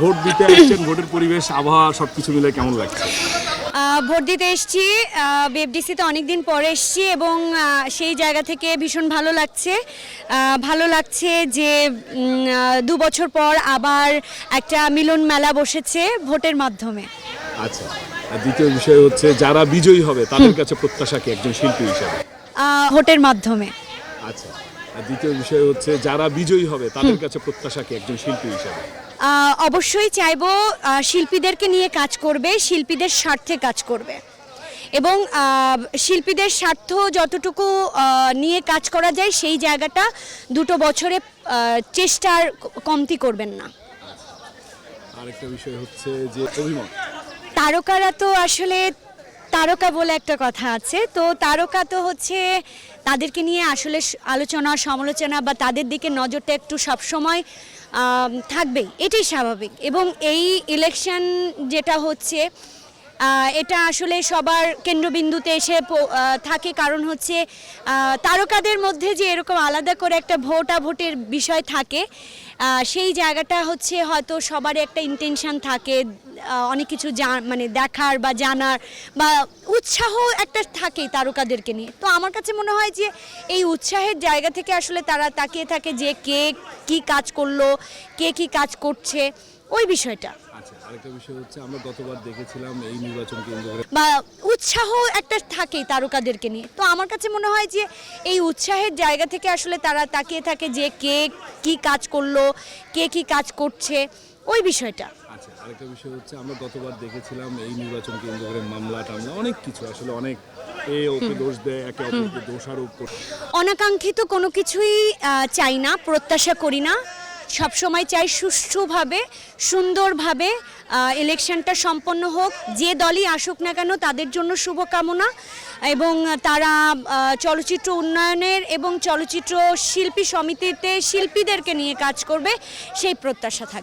Vote দিতে আসছেন ভোটের পরিবেশ আবহাওয়া সবকিছু মিলে কেমন লাগছে? ভোট দিতে এসছি বিএফডিসিতে অনেক দিন পরে এসছি এবং সেই জায়গা থেকে ভীষণ ভালো লাগছে। ভালো লাগছে যে দু বছর পর আবার একটা মিলন মেলা বসেছে ভোটের মাধ্যমে। আচ্ছা আর দ্বিতীয় বিষয় হচ্ছে যারা বিজয়ী হবে তাদের কাছে প্রত্যাশা কি একজন শিল্পী হিসেবে? ভোটের মাধ্যমে। আচ্ছা। আর দ্বিতীয় বিষয় হচ্ছে যারা বিজয়ী হবে তাদের কাছে প্রত্যাশা কি একজন শিল্পী হিসেবে? অবশ্যই চাইব শিল্পীদেরকে নিয়ে কাজ করবে শিল্পীদের স্বার্থে কাজ করবে। এবং শিল্পীদের স্বার্থ যতটুকু নিয়ে কাজ করা যায় সেই জায়গাটা দুটো বছরে চেষ্টার কমতি করবেন না। আরেকটা বিষয় হচ্ছে যে অভিমত। তারকারা তো আসলে তারকা বলে একটা কথা আছে। তো তারকা তো হচ্ছে তাদেরকে নিয়ে আসলে আলোচনা, সমালোচনা বা তাদের দিকে নজরটা একটু সবসময় থাকবেই। এটাই স্বাভাবিক। এবং এই ইলেকশন যেটা হচ্ছে এটা আসলে সবার কেন্দ্রবিন্দুতে এসে থাকে। কারণ হচ্ছে তারকাদের মধ্যে যে এরকম আলাদা করে একটা ভোটা ভোটের বিষয় থাকে সেই জায়গাটা হচ্ছে হয়তো সবার একটা ইন্টেনশন থাকে। অনেক কিছু মানে দেখার বা জানার বা উৎসাহ একটা থাকে তারকাদেরকে নিয়ে। তো আমার কাছে মনে হয় যে এই উৎসাহের জায়গা থেকে আসলে তারা তাকিয়ে থাকে যে কে কি কাজ করল কে কি কাজ করছে ওই বিষয়টা। আচ্ছা আরেকটা বিষয় হচ্ছে আমরা গতবার দেখেছিলাম এই নির্বাচন কেন্দ্র বা উৎসাহ একটা থাকেই তারকাদেরকে নিয়ে। তো আমার কাছে মনে হয় যে এই উৎসাহের জায়গা থেকে আসলে তারা তাকিয়ে থাকে যে কে কি কাজ করল কে কি কাজ করছে। ওই বিষয়টা। আচ্ছা আরেকটা বিষয় হচ্ছে আমরা গতবার দেখেছিলাম এই নির্বাচন কেন্দ্র করে মামলা টামলা অনেক কিছু আসলে অনেক। এ ওকে দোষ দেয় একে অপরকে দোষারোপ করে। অনাকাঙ্ক্ষিত কোনো কিছুই চাই না প্রত্যাশা করি না। সবসময় চাই সুষ্ঠুভাবে সুন্দরভাবে ইলেকশনটা সম্পন্ন হোক। যে দলই আসুক না কেন তাদের জন্য শুভকামনা এবং তারা চলচ্চিত্র উন্নয়নের এবং চলচ্চিত্র শিল্পী সমিতিতে শিল্পীদেরকে নিয়ে কাজ করবে সেই প্রত্যাশা থাকে